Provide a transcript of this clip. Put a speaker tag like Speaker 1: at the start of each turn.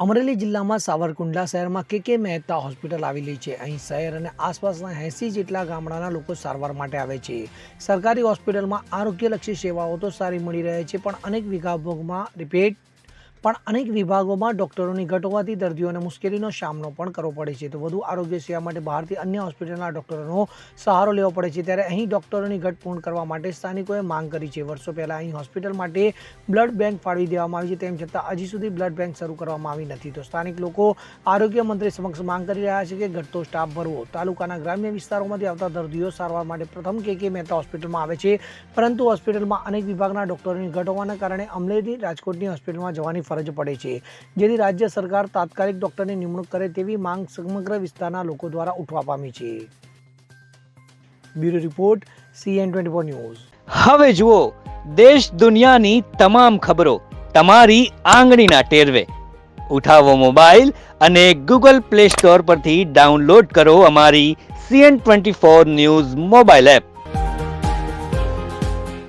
Speaker 1: અમરેલી જિલ્લામાં સાવરકુંડલા શહેરમાં કે કે મહેતા હોસ્પિટલ આવેલી છે. અહીં શહેર અને આસપાસના એંસી જેટલા ગામડાના લોકો સારવાર માટે આવે છે. સરકારી હોસ્પિટલમાં આરોગ્યલક્ષી સેવાઓ તો સારી મળી રહે છે, પણ અનેક વિભાગોમાં રિપેટ પણ અનેક વિભાગોમાં ડોક્ટરોની ઘટ હોવાથી દર્દીઓને મુશ્કેલીનો સામનો પણ કરવો પડે છે. તો વધુ આરોગ્ય સેવા માટે બહારથી અન્ય હોસ્પિટલના ડોક્ટરોનો સહારો લેવો પડે છે. ત્યારે અહીં ડૉક્ટરોની ઘટ પૂર્ણ કરવા માટે સ્થાનિકોએ માંગ કરી છે. વર્ષો પહેલાં અહીં હોસ્પિટલ માટે બ્લડ બેંક ફાળવી દેવામાં આવી છે. તેમ છતાં હજી સુધી બ્લડ બેંક શરૂ કરવામાં આવી નથી. તો સ્થાનિક લોકો આરોગ્ય મંત્રી સમક્ષ માંગ કરી રહ્યા છે કે ઘટતો સ્ટાફ ભરવો. તાલુકાના ગ્રામ્ય વિસ્તારોમાંથી આવતા દર્દીઓ સારવાર માટે પ્રથમ કે કે મહેતા હોસ્પિટલમાં આવે છે. પરંતુ હોસ્પિટલમાં અનેક વિભાગના ડોક્ટરોની ઘટ હોવાના કારણે અમરેલી રાજકોટની હોસ્પિટલમાં જવાની ફરજ પડે છે. જેથી રાજ્ય સરકાર તાત્કાલિક ડોક્ટરની નિમણૂક કરે તેવી માંગ સમગ્ર વિસ્તારના લોકો દ્વારા ઉઠવા પામી છે. Bureau report, CN twenty four news.
Speaker 2: હવે જુઓ, દેશ દુનિયાની તમામ ખબરો તમારી આંગળીના ટેરવે. ઉઠાવો મોબાઈલ અને ગૂગલ પ્લે સ્ટોર પરથી ડાઉનલોડ કરો અમારી CN twenty four news mobile app.